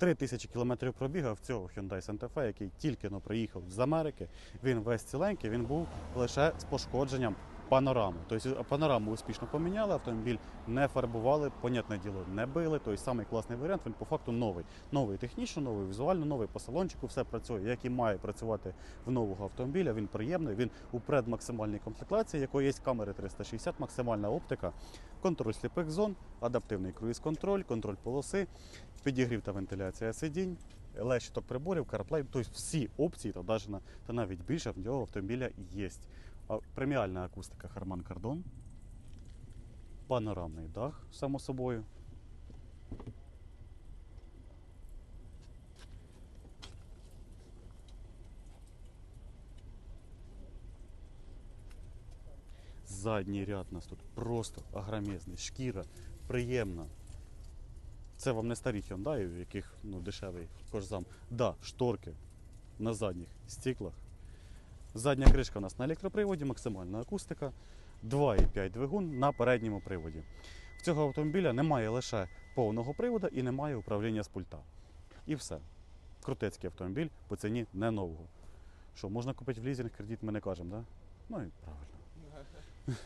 3 тисячі кілометрів пробігав цього Hyundai Santa Fe, який тільки но приїхав з Америки. Він весь ціленький, він був лише з пошкодженням панорами. Тобто панораму успішно поміняли, автомобіль не фарбували, понятне діло, не били. Тобто самий класний варіант, він по факту новий. Новий технічно, новий візуально, новий по салончику, все працює, як і має працювати в нового автомобіля. Він приємний, він у предмаксимальній комплектації, якої є камери 360, максимальна оптика, контроль сліпих зон, адаптивний круїз-контроль, контроль полоси, підігрів та вентиляція сидінь. Лещиток приборів, CarPlay, тобто всі опції, та навіть більше в нього автомобіля є. Преміальна акустика Harman Kardon, панорамний дах, само собою. Задній ряд у нас тут просто агромезний, шкіра, приємна. Це вам не старі Hyundai, в яких ну, дешевий кожзам. Да, шторки на задніх стіклах. Задня кришка у нас на електроприводі, максимальна акустика, 2,5 двигун на передньому приводі. В цього автомобіля немає лише повного приводу і немає управління з пульта. І все. Крутецький автомобіль по ціні не нового. Що, можна купити в лізинг, кредит ми не кажемо, да? Ну і правильно.